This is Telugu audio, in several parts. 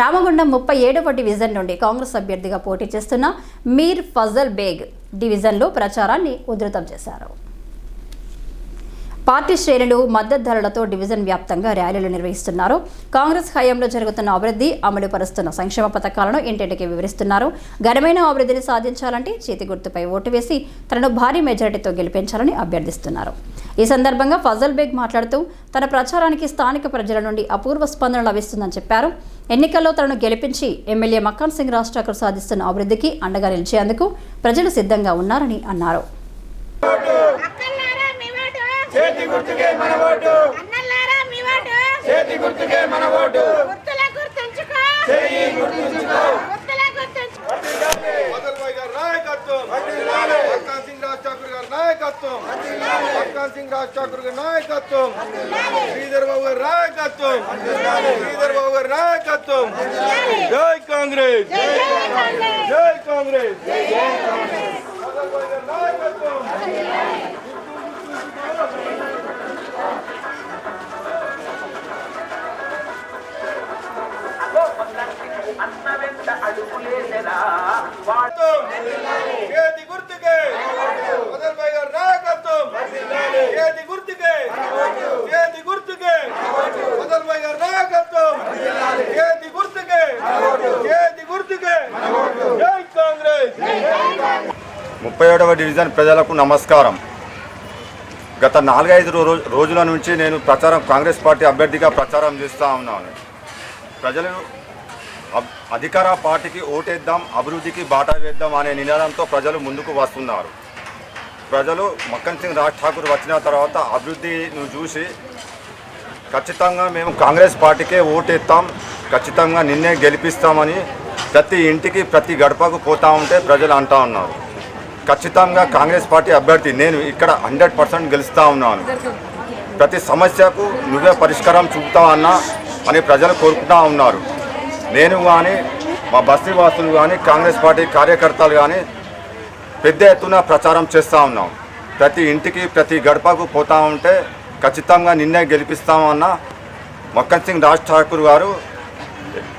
రామగుండం ముప్పై ఏడవ డివిజన్ నుండి కాంగ్రెస్ అభ్యర్థిగా పోటీ చేస్తున్న మీర్ ఫజల్ బేగ్ డివిజన్లో ప్రచారాన్ని ఉధృతం చేశారు. పార్టీ శ్రేణులు మద్దతుదారులతో డివిజన్ వ్యాప్తంగా ర్యాలీలు నిర్వహిస్తున్నారు. కాంగ్రెస్ హయాంలో జరుగుతున్న అభివృద్ధి అమలు పరుస్తున్న సంక్షేమ పథకాలను ఇంటింటికి వివరిస్తున్నారు. ఘనమైన అభివృద్ధిని సాధించాలంటే చేతి గుర్తుపై ఓటు వేసి తనను భారీ మెజారిటీతో గెలిపించాలని అభ్యర్థిస్తున్నారు. ఈ సందర్భంగా ఫజల్ బేగ్ మాట్లాడుతూ తన ప్రచారానికి స్థానిక ప్రజల నుండి అపూర్వ స్పందన లభిస్తుందని చెప్పారు. ఎన్నికల్లో తనను గెలిపించి ఎమ్మెల్యే మక్కాన్ సింగ్ రాజ్ ఠాకూర్ సాధిస్తున్న అభివృద్ధికి అండగా నిలిచేందుకు ప్రజలు సిద్ధంగా ఉన్నారని అన్నారు. చేతి గుర్తుకే మన ఓటు. అన్నల్లారా మీ ఓటు. చేతి గుర్తుకే మన ఓటు. గుర్తుల గుర్తుంచుకో. చేయి గుర్తుంచుకో. గుర్తుల గుర్తుంచుకో. నాయకత్వం. మక్కాన్ సింగ్ రాజ్ ఠాకూర్ గారి నాయకత్వం. మక్కాన్ సింగ్ రాజ్ ఠాకూర్ గారి నాయకత్వం. శ్రీధర్ బాబు గారి నాయకత్వం. శ్రీధర్ బాబు గారి నాయకత్వం. జై కాంగ్రెస్. జై కాంగ్రెస్. గుర్తుకే. గారి నాయకత్వం. గుర్తుకే. గుర్తుకే. గారి నాయకత్వం. గుర్తుకే. గుర్తుకే. జై కాంగ్రెస్. ముప్పై ఏడవ డివిజన్ ప్రజలకు నమస్కారం. గత నాలుగైదు రో- రోజుల నుంచి నేను ప్రచారం కాంగ్రెస్ పార్టీ అభ్యర్థిగా ప్రచారం చేస్తూ ఉన్నాను. ప్రజలు అధికార పార్టీకి ఓటేద్దాం అభివృద్ధికి బాటా వేద్దాం అనే నినాదంతో ప్రజలు ముందుకు వస్తున్నారు. ప్రజలు మక్కన్ సింగ్ రాజ్ ఠాకూర్ వచ్చిన తర్వాత అభివృద్ధిని చూసి ఖచ్చితంగా మేము కాంగ్రెస్ పార్టీకే ఓటేస్తాం ఖచ్చితంగా నిన్నే గెలిపిస్తామని ప్రతి ఇంటికి ప్రతి గడపకు పోతా ఉంటే ప్రజలు అంటా ఉన్నారు. ఖచ్చితంగా కాంగ్రెస్ పార్టీ అభ్యర్థి నేను ఇక్కడ హండ్రెడ్ పర్సెంట్ గెలుస్తూ ఉన్నాను. ప్రతి సమస్యకు నువ్వే పరిష్కారం చూపుతావన్నా అని ప్రజలు కోరుకుంటా ఉన్నారు. నేను కానీ మా బస్తీ వాసులు కానీ కాంగ్రెస్ పార్టీ కార్యకర్తలు కానీ పెద్ద ఎత్తున ప్రచారం చేస్తూ ఉన్నాం. ప్రతి ఇంటికి ప్రతి గడపకు పోతా ఉంటే ఖచ్చితంగా నిన్నే గెలిపిస్తామన్న మక్కన్ సింగ్ రాజ్ ఠాకూర్ గారు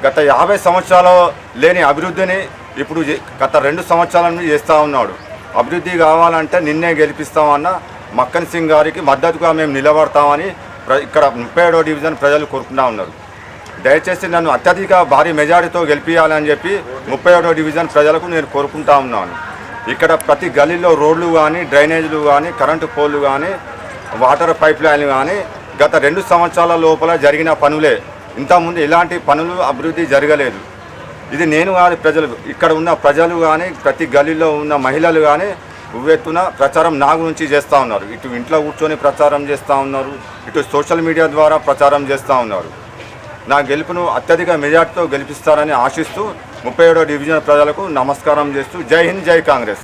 గత యాభై సంవత్సరాలు లేని అభివృద్ధిని ఇప్పుడు గత రెండు సంవత్సరాల నుండి చేస్తూ ఉన్నాడు. అభివృద్ధి కావాలంటే నిన్నే గెలిపిస్తామన్న మక్కన్ సింగ్ గారికి మద్దతుగా మేము నిలబడతామని ప్ర- ఇక్కడ ముప్పై ఏడో డివిజన్ ప్రజలు కోరుకుంటా ఉన్నారు. దయచేసి నన్ను అత్యధిక భారీ మెజారిటీతో గెలిపించాలని చెప్పి ముప్పై ఒకటో డివిజన్ ప్రజలకు నేను కోరుకుంటా ఉన్నాను. ఇక్కడ ప్రతి గల్లీలో రోడ్లు కానీ డ్రైనేజీలు కానీ కరెంటు పోల్లు కానీ వాటర్ పైప్ లైన్లు కానీ గత రెండు సంవత్సరాల లోపల జరిగిన పనులే. ఇంతకుముందు ఎలాంటి పనులు అభివృద్ధి జరగలేదు. ఇది నేను కాదు ప్రజలు ఇక్కడ ఉన్న ప్రజలు కానీ ప్రతి గల్లీలో ఉన్న మహిళలు కానీ ఉవ్వెత్తున ప్రచారం నా గురించి చేస్తూ ఉన్నారు. ఇటు ఇంట్లో కూర్చొని ప్రచారం చేస్తూ ఉన్నారు. ఇటు సోషల్ మీడియా ద్వారా ప్రచారం చేస్తూ ఉన్నారు. నా గెలుపును అత్యధిక మెజార్టీతో గెలిపిస్తారని ఆశిస్తూ ముప్పై ఏడో డివిజన్ ప్రజలకు నమస్కారం చేస్తూ జై హింద్ జై కాంగ్రెస్.